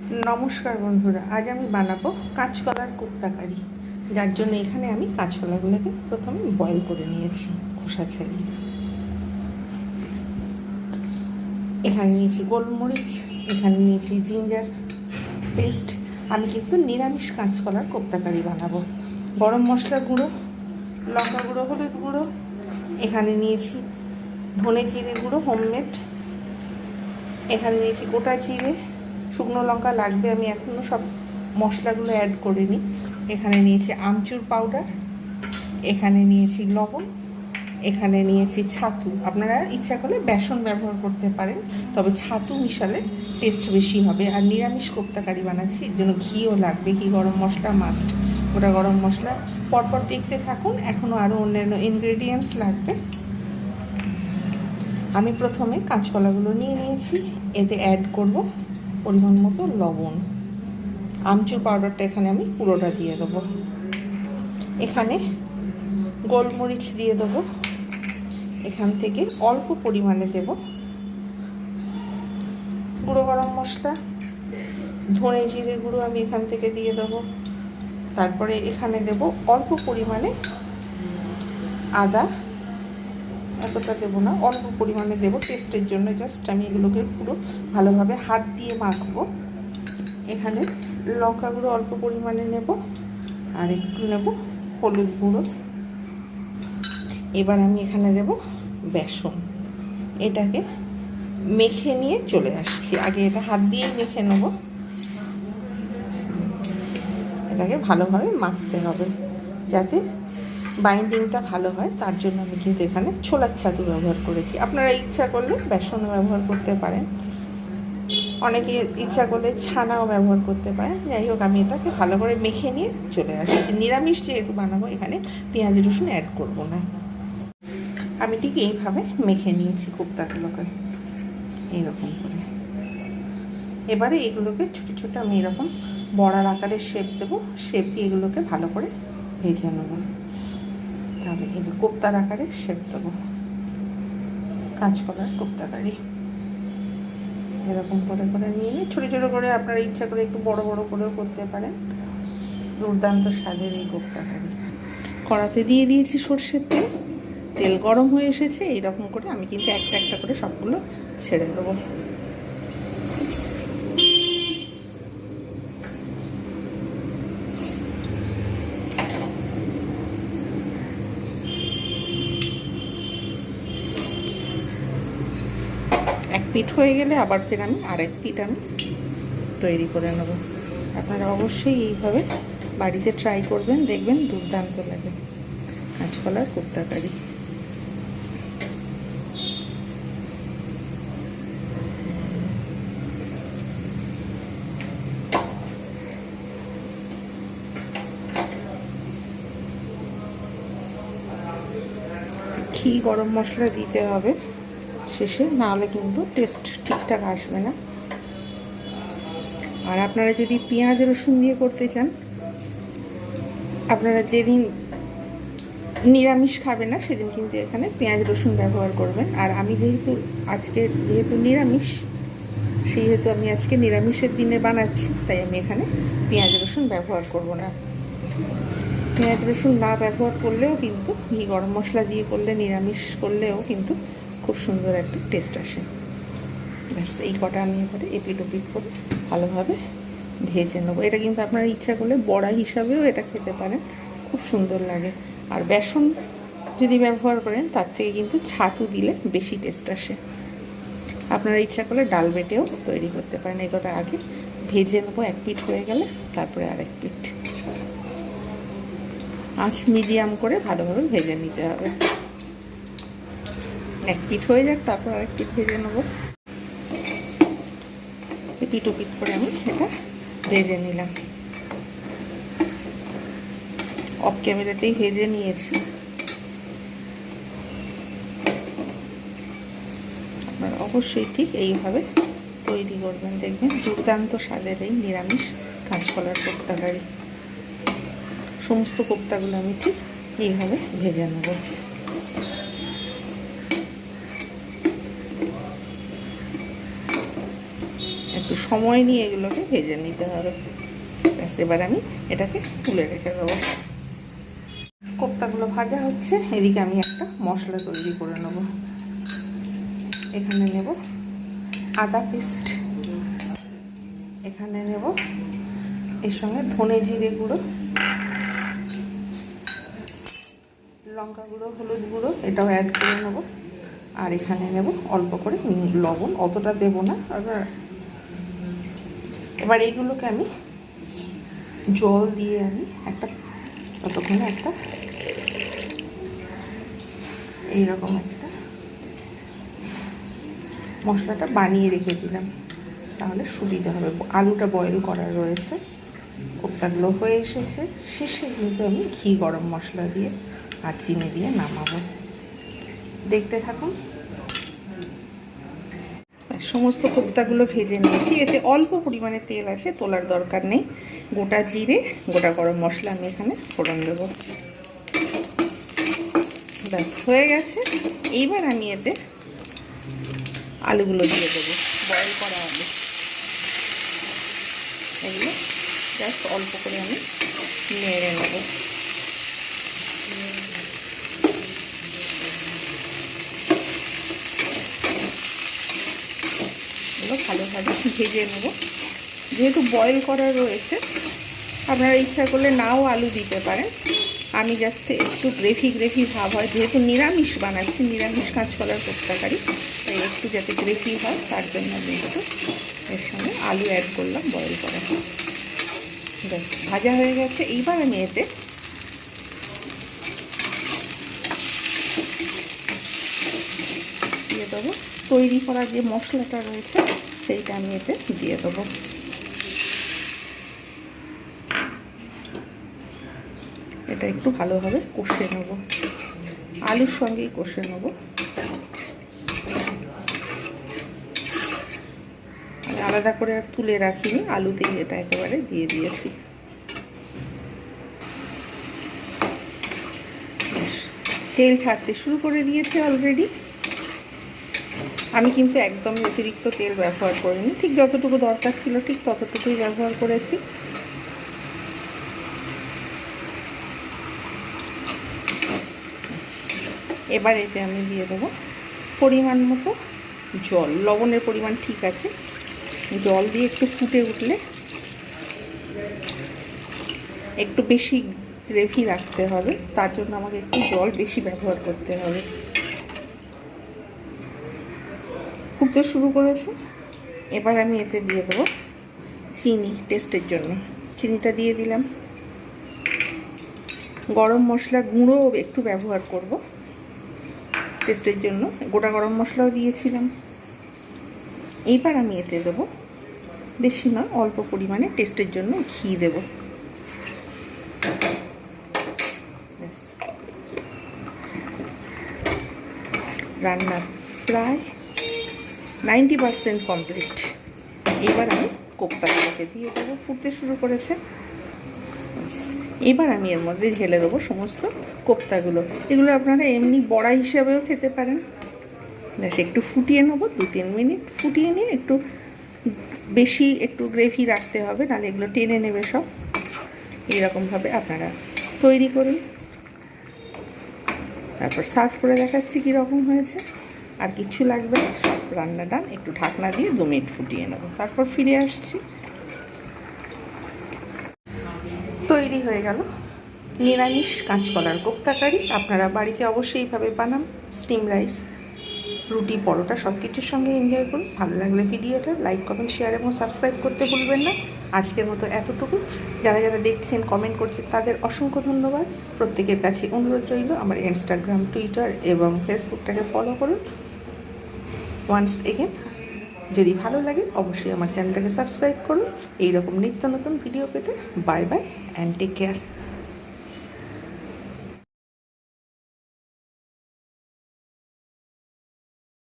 নমস্কার বন্ধুরা, আজ আমি বানাবো কাঁচকলার কোপ্তা কারি যার জন্য এখানে আমি কাঁচকলাগুলোকে প্রথমে বয়েল করে নিয়েছি খোসা ছাড়িয়ে। এখানে নিয়েছি গোলমরিচ, এখানে নিয়েছি জিঞ্জার পেস্ট। আমি কিন্তু নিরামিষ কাঁচকলার কোপ্তা কারি বানাবো। গরম মশলা গুঁড়ো, লঙ্কা গুঁড়ো, হলুদ গুঁড়ো। এখানে নিয়েছি ধনে জিরে গুঁড়ো, হোমমেড। এখানে নিয়েছি গোটা জিরে শুকনো লঙ্কা লাগবে, আমি এখনও সব মশলাগুলো অ্যাড করিনি। এখানে নিয়েছি আমচুর পাউডার এখানে নিয়েছি লবণ, এখানে নিয়েছি ছাতু। আপনারা ইচ্ছা করলে বেসন ব্যবহার করতে পারেন, তবে ছাতু মিশালে টেস্ট বেশি হবে। আর নিরামিষ কোপ্তাকারি বানাচ্ছি, এর জন্য ঘিও লাগবে, ঘি গরম মশলা মাস্ট গোটা গরম মশলা। পরপর দেখতে থাকুন এখনও আরও অন্যান্য ইনগ্রেডিয়েন্টস লাগবে। আমি প্রথমে কাঁচকলাগুলো নিয়ে নিয়েছি, এতে অ্যাড করব। পরিমাণ মতো লবণ। আমচুর পাউডারটা এখানে আমি পুরোটা দিয়ে দেবো। এখানে গোলমরিচ দিয়ে দেবো। এখান থেকে অল্প পরিমাণে দেব। গুঁড়ো গরম মশলা, ধনে জিরে গুঁড়ো আমি এখান থেকে দিয়ে দেবো। তারপরে এখানে দেব অল্প পরিমাণে আদা এতটা দেবো না, অল্প পরিমাণে দেবো। টেস্টের জন্য জাস্ট আমি এগুলোকে পুরো ভালোভাবে হাত দিয়ে মাখবো। এখানে লঙ্কা গুঁড়ো অল্প পরিমাণে নেব আর একটু নেব হলুদ গুঁড়ো। এবার আমি এখানে দেব বেসন। এটাকে মেখে নিয়ে চলে আসছি। আগে এটা হাত দিয়েই মেখে নেব। এটাকে ভালোভাবে মাখতে হবে যাতে বাইন্ডিংটা ভালো হয়, তার জন্য আমি কিন্তু এখানে ছোলার ছাতু ব্যবহার করেছি। আপনারা ইচ্ছা করলে বেসনও ব্যবহার করতে পারেন। অনেকে ইচ্ছা করলে ছানাও ব্যবহার করতে পারেন। যাই হোক, আমি এটাকে ভালো করে মেখে নিয়ে চলে আসছি। নিরামিষ যেহেতু বানাবো এখানে পেঁয়াজ রসুন অ্যাড করব না। আমি ঠিক এইভাবে মেখে নিয়েছি কোপ্তাগুলোকে। এইরকম করে। এবারে এগুলোকে ছোটো ছোটো আমি এরকম বড়ার আকারে শেপ দেবো। শেপ দিয়ে এগুলোকে ভালো করে ভেজে নেব। যে কোপ্তার আকারে শেপ দেবো। কাঁচকলার কোপ্তা কারি এরকম করে করে নিয়ে নিয়ে ছোটো ছোটো করে আপনারা ইচ্ছা করে একটু বড় বড় করেও করতে পারেন। দুর্দান্ত স্বাদের এই কোপ্তা কারি কড়াতে দিয়ে দিয়েছি সর্ষের তেল। তেল গরম হয়ে এসেছে, এইরকম করে আমি কিন্তু একটা একটা করে সবগুলো ছেড়ে দেবো এক পিঠ হয়ে গেলে আবার ফের আমি আরেক পিঠ আমি তৈরি করে নেব। আপনারা অবশ্যই এইভাবে বাড়িতে ট্রাই করবেন, দেখবেন দুর্দান্ত লাগে। কাঁচকলার কুর্তা কারি ঘি, গরম মশলা দিতে হবে। শেষে, নাহলে কিন্তু টেস্ট ঠিকঠাক আসবে না। আর আপনারা যদি পেঁয়াজ, রসুন দিয়ে করতে চান, আপনারা যেদিন নিরামিষ খাবে না, সেদিন কিন্তু এখানে পেঁয়াজ, রসুন ব্যবহার করবেন। আর আমি যেহেতু আজকে, যেহেতু নিরামিষ, সেহেতু আমি আজকে নিরামিষের দিনে বানাচ্ছি, তাই আমি এখানে পেঁয়াজ, রসুন ব্যবহার করব না। পেঁয়াজ, রসুন না ব্যবহার করলেও কিন্তু, ঘি, গরম মশলা দিয়ে করলে, নিরামিষ করলেও কিন্তু খুব সুন্দর একটা টেস্ট আসে। ব্যাস, এই কটা আমি এবারে এপিট ওপিট করে ভালোভাবে ভেজে নেব। এটা কিন্তু আপনারা ইচ্ছা করলে বড়া হিসাবেও এটা খেতে পারেন, খুব সুন্দর লাগে। আর বেসন যদি ব্যবহার করেন, তার থেকে কিন্তু ছাতু দিলে বেশি টেস্ট আসে। আপনারা ইচ্ছা করলে ডাল বেটেও তৈরি করতে পারেন। এই কটা আগে ভেজে নেব, এক পিঠ হয়ে গেলে, তারপরে আরেক পিঠ। আঁচ মিডিয়াম করে ভালোভাবে ভেজে নিতে হবে। এক পিঠ হয়ে যাক, তারপর আরেক পিঠ ভেজে নেব। ও পিঠ করে আমি সেটা ভেজে নিলাম। অফ ক্যামেরাতেই ভেজে নিয়েছি। অবশ্যই ঠিক এইভাবে তৈরি করবেন। দেখবেন দুর্দান্ত স্বাদের এই নিরামিষ কাঁচকলার কোপ্তাকারি। সমস্ত কোপ্তাগুলো আমি ঠিক এইভাবে ভেজে নেব একটু সময় নিয়ে এগুলোকে ভেজে নিতে হবে। এবার আমি এটাকে তুলে রেখে দেবো। কোপ্তাগুলো ভাজা হচ্ছে, এদিকে আমি একটা মশলা তৈরি করে নেব। এখানে নেব আদা পেস্ট। এখানে নেব এর সঙ্গে ধনে জিরে গুঁড়ো। লঙ্কা গুঁড়ো, হলুদ গুঁড়ো, এটাও অ্যাড করে নেব। আর এখানে নেব অল্প করে লবণ, অতটা দেব না। আর এবার এইগুলোকে আমি জল দিয়ে আমি একটা ততক্ষণে একটা এইরকম একটা মশলাটা বানিয়ে রেখে দিলাম। তাহলে সুবিধা হবে। আলুটা বয়েল করা রয়েছে। কোপ্তাগুলো হয়ে এসেছে। শেষে কিন্তু আমি ঘি গরম মশলা দিয়ে আর চিনি দিয়ে নামাবো। দেখতে থাকুন। সমস্ত কোপ্তাগুলো ভেজে নিয়েছি। এতে অল্প পরিমাণে তেল আছে, তোলার দরকার নেই। গোটা জিরে, গোটা গরম মশলা আমি এখানে ফোড়ন দেবো। ব্যাস, হয়ে গেছে। এইবার আমি এতে আলুগুলো দিয়ে দেবো বয়েল করা আলু। এগুলো জাস্ট অল্প করে আমি নেড়ে নেব। এগুলো ভালোভাবে ভেজে নেব। যেহেতু বয়েল করা রয়েছে, আপনারা ইচ্ছা করলে নাও আলু দিতে পারেন। আমি জাস্ট একটু গ্রেভি গ্রেভি ভাব হয়। যেহেতু নিরামিষ বানাচ্ছি, নিরামিষ কাঁচকলার কোপ্তাকারি তাই একটু যাতে গ্রেভি হয়, তার জন্য আমি একটু এর সঙ্গে আলু অ্যাড করলাম বয়েল করা ব্যাস, ভাজা হয়ে গেছে। এইবার আমি এতে দেবো। তৈরি করা যে মশলাটা রয়েছে, সেইটা আমি এতে দিয়ে দেবো। এটা একটু ভালোভাবে কষে নেব। আলুর সঙ্গেই কষে নেব। আলাদা করে আর তুলে রাখিনি আলুতেই এটা একেবারে দিয়ে দিয়েছি। তেল ছাড়তে শুরু করে দিয়েছে অলরেডি আমি কিন্তু একদম অতিরিক্ত তেল ব্যবহার করিনি। ঠিক যতটুকু দরকার ছিল ঠিক ততটুকুই ব্যবহার করেছি। এবার এতে আমি দিয়ে দেবো পরিমাণ মতো জল। লবণের পরিমাণ ঠিক আছে। জল দিয়ে একটু ফুটে উঠলে একটু বেশি গ্রেভি রাখতে হবে। তার জন্য আমাকে একটু জল বেশি ব্যবহার করতে হবে। ফুটতে শুরু করেছে। এবার আমি এতে দিয়ে দেবো চিনি টেস্টের জন্য। চিনিটা দিয়ে দিলাম। গরম মশলা গুঁড়ো একটু ব্যবহার করব টেস্টের জন্য। গোটা গরম মশলাও দিয়েছিলাম। এইবার আমি এতে দেবো বেশি নয় অল্প পরিমাণে টেস্টের জন্য ঘি দেব। রান্না প্রায় নাইনটি পারসেন্ট কমপ্লিট। এবার আমি কোপ্তাগুলোকে দিয়ে দেবো, ফুটতে শুরু করেছে। এবার আমি এর মধ্যে ঢেলে দেবো সমস্ত কোপ্তাগুলো। এগুলো আপনারা এমনি বড়া হিসাবেও খেতে পারেন। ব্যাস, একটু ফুটিয়ে নেব, দু তিন মিনিট ফুটিয়ে নিয়ে একটু বেশি একটু গ্রেভি রাখতে হবে, নাহলে এগুলো টেনে নেবে সব। এইরকমভাবে আপনারা তৈরি করুন। তারপর সার্ভ করে দেখাচ্ছি কীরকম হয়েছে। আর কিছু লাগবে না। রান্না ডান একটু ঢাকনা দিয়ে দু মিনিট ফুটিয়ে নেব। তারপর ফিরে আসছি। তৈরি হয়ে গেল নিরামিষ কাঁচকলার কোপ্তাকারি আপনারা বাড়িতে অবশ্যই এইভাবে বানান। স্টিম রাইস, রুটি, পরোটা সব কিছুর সঙ্গে এনজয় করুন। ভালো লাগলে ভিডিওটা লাইক, কমেন্ট, শেয়ার এবং সাবস্ক্রাইব করতে ভুলবেন না। আজকের মতো এতটুকু। যারা যারা দেখছেন কমেন্ট করছেন, তাদের অসংখ্য ধন্যবাদ। প্রত্যেকের কাছে অনুরোধ রইল আমার ইনস্টাগ্রাম টুইটার এবং ফেসবুকটাকে ফলো করুন। ওয়ান্স এগেন যদি ভালো লাগে, অবশ্যই আমার চ্যানেলটাকে সাবস্ক্রাইব করুন। এইরকম নিত্য নতুন ভিডিও পেতে bye bye and take care